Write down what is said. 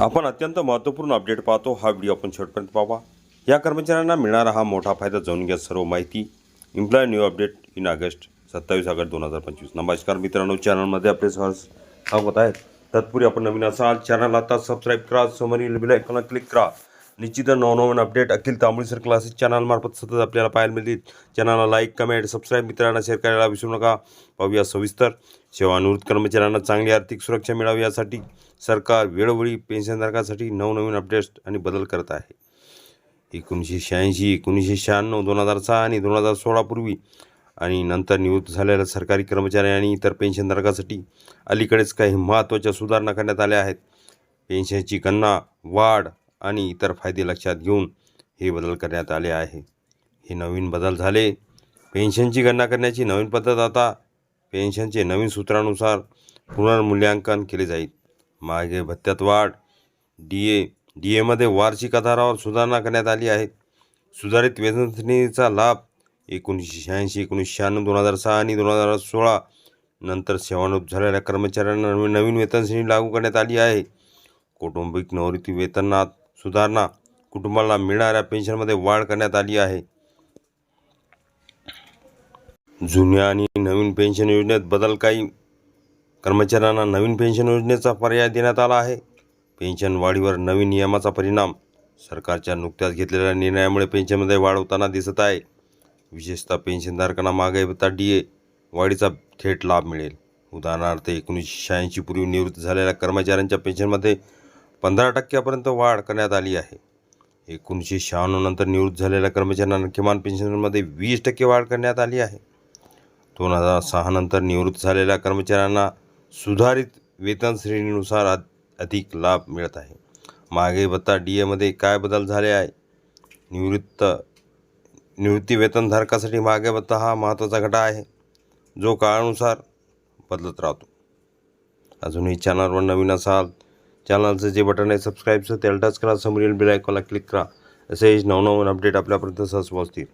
आपण अत्यंत महत्त्वपूर्ण अपडेट पाहतो. हा व्हिडिओ आपण शेवटपर्यंत पाहा या कर्मचाऱ्यांना मिळणारा हा मोठा फायदा जाणून घ्या सर्व माहिती. Employee new update in August सत्तावीस ऑगस्ट दोन हजार पंचवीस. नमस्कार मित्रांनो चॅनलमध्ये आपले सहज स्वागत आहे. तत्पूर्वी आपण नवीन असाल चॅनल आता सबस्क्राईब करा समोरील बेल आयकॉनला क्लिक करा. निश्चित नवनवीन अपडेट अखिल तांबळीसर क्लासेस चॅनलमार्फत सतत आपल्याला पाहायला मिळतील. चॅनलला लाईक कमेंट सबस्क्राईब मित्रांना शेअर करायला विसरू नका. पाहूया सविस्तर. सेवानिवृत्त कर्मचाऱ्यांना चांगली आर्थिक सुरक्षा मिळावी यासाठी सरकार वेळोवेळी पेन्शनधारकांसाठी नवनवीन अपडेट्स आणि बदल करत आहे. एकोणीसशे शहाऐंशी एकोणीसशे शहाण्णव दोन हजार सहा आणि दोन हजार सोळापूर्वी आणि नंतर निवृत्त झालेल्या सरकारी कर्मचारी आणि इतर पेन्शनधारकांसाठी अलीकडेच काही महत्त्वाच्या सुधारणा करण्यात आल्या आहेत. पेन्शनची गणना वाढ आणि इतर फायदे लक्षात घेऊन हे बदल करण्यात आले आहे. हे नवीन बदल झाले. पेन्शनची गणना करण्याची नवीन पद्धत आता पेन्शनचे नवीन सूत्रानुसार पुनर्मूल्यांकन केले जाईल. मागे भत्त्यात वाढ डी ए डी एमध्ये वार्षिक आधारावर सुधारणा करण्यात आली आहे. सुधारित वेतनश्रेणीचा लाभ एकोणीसशे शहाऐंशी एकोणीसशे शहाण्णव दोन हजार सहा आणि दोन हजार सोळा नंतर सेवानिवृत्त झालेल्या कर्मचाऱ्यांना नवीन नवीन वेतनश्रेणी लागू करण्यात आली आहे. कौटुंबिक निवृत्ती वेतनात सुधारणा कुटुंबाला मिळणाऱ्या पेन्शनमध्ये वाढ करण्यात आली आहे. जुन्या आणि नवीन पेन्शन योजनेत बदल काही कर्मचाऱ्यांना नवीन पेन्शन योजनेचा पर्याय देण्यात आला आहे. पेन्शन वाढीवर नवीन नियमाचा परिणाम सरकारच्या नुकत्याच घेतलेल्या निर्णयामुळे पेन्शनमध्ये वाढ होताना दिसत आहे. विशेषतः पेन्शनधारकांना महागाई भत्ता डी ए वाढीचा थेट लाभ मिळेल. उदाहरणार्थ एकोणीसशे शहाऐंशी पूर्वी निवृत्त झालेल्या कर्मचाऱ्यांच्या पेन्शनमध्ये पंधरा टक्क्यापर्यंत वाढ करण्यात आली आहे. एकोणीसशे शहाण्णव नंतर निवृत्त झालेल्या कर्मचाऱ्यांना किमान पेन्शनमध्ये वीस टक्के वाढ करण्यात आली आहे. दोन हजार सहानंतर निवृत्त झालेल्या कर्मचाऱ्यांना सुधारित वेतन श्रेणीनुसार अधिक लाभ मिळत आहे. मागे भत्ता डी एमध्ये काय बदल झाले आहे? निवृत्त निवृत्ती वेतनधारकासाठी मागे भत्ता हा महत्त्वाचा घटक आहे. जो काळानुसार बदलत राहतो. अजूनही चॅनलवर नवीन असाल चॅनलचं जे बटन आहे सबस्क्राईबचं त्याला टच करा समोरील बेल आयकॉनला क्लिक करा. असेच नवनवीन अपडेट आपल्यापर्यंत सहज पोहोचतील.